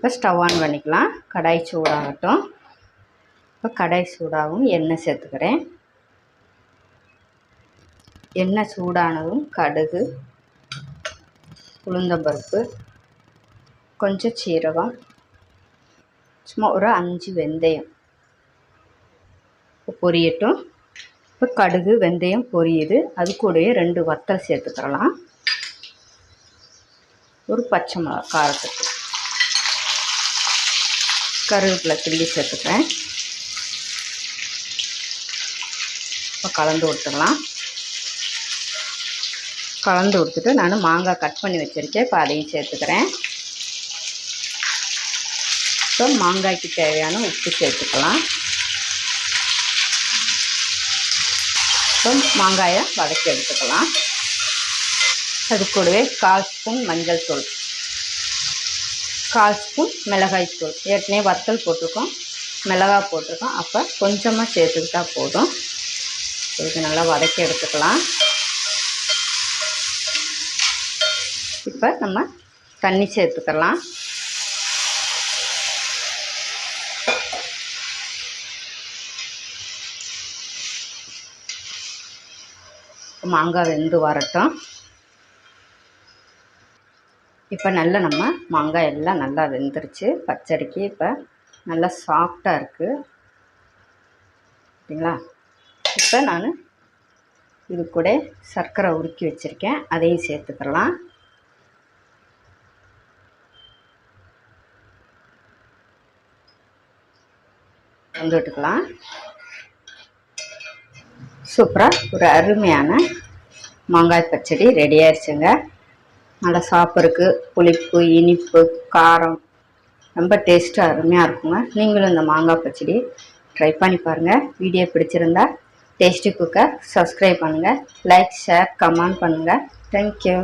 இப்போ stove on பண்ணிக்கலாம். கடாய் சூடாகட்டும். இப்போ கடாய் சூடாகவும் எண்ணெய் சேர்த்துக்கிறேன். எண்ணெய் சூடானதும் கடுகு உளுந்தம்பருப்பு கொஞ்சம் சீரகம் சும்மா ஒரு அஞ்சு வெந்தயம் இப்போ பொரியட்டும். இப்போ கடுகு வெந்தயம் பொரியுது. அது கூடயே ரெண்டு வத்தல் சேர்த்துக்கிறலாம் ஒரு பச்சை மிளகா காரத்துக்கு. கருவேப்பிலை கிள்ளி சேர்த்துக்கிறேன். இப்போ கலந்து விட்டுடலாம் கலந்து கொடுத்துட்டு நான் மாங்காய் கட் பண்ணி வச்சுருக்கேன். இப்போ அதையும் சேர்த்துக்கிறேன். இப்போ மாங்காய்க்கு தேவையான உப்பு சேர்த்துக்கலாம். இப்போ மாங்காயை வதக்கி எடுத்துக்கலாம். அது கூடவே கால் ஸ்பூன் மஞ்சள் தூள். கால் ஸ்பூன் மிளகாய்த்தூள் ஏற்கனவே வத்தல் போட்டிருக்கோம். மிளகாய் போட்டிருக்கோம். அப்போ கொஞ்சமாக சேர்த்துக்கிட்டா போதும். இதுக்கு நல்லா வதக்கி எடுத்துக்கலாம். இப்போ நம்ம தண்ணி சேர்த்துக்கலாம். மாங்காய் வெந்து வரட்டும். இப்போ நல்லா நம்ம மாங்காய் எல்லாம் நல்லா வெந்துருச்சு. பச்சடிக்கு இப்போ நல்லா சாஃப்டாக இருக்குது ஓகேங்களா இப்போ நான் இது கூட சர்க்கரை உருக்கி வச்சுருக்கேன். அதையும் சேர்த்துக்கலாம். வந்து விட்டுக்கலாம். சூப்பராக ஒரு அருமையான மாங்காய் பச்சடி ரெடி ஆயிடுச்சுங்க. நல்லா சாப்பிட்றதுக்கு புளிப்பு இனிப்பு காரம். ரொம்ப டேஸ்ட்டாக அருமையாக இருக்குங்க. நீங்களும் இந்த மாங்காய் பச்சடி ட்ரை பண்ணி பாருங்கள் வீடியோ பிடிச்சிருந்தா டேஸ்டி குக்கை சப்ஸ்கிரைப் பண்ணுங்கள் லைக் ஷேர் கமெண்ட் பண்ணுங்கள் தேங்க்யூ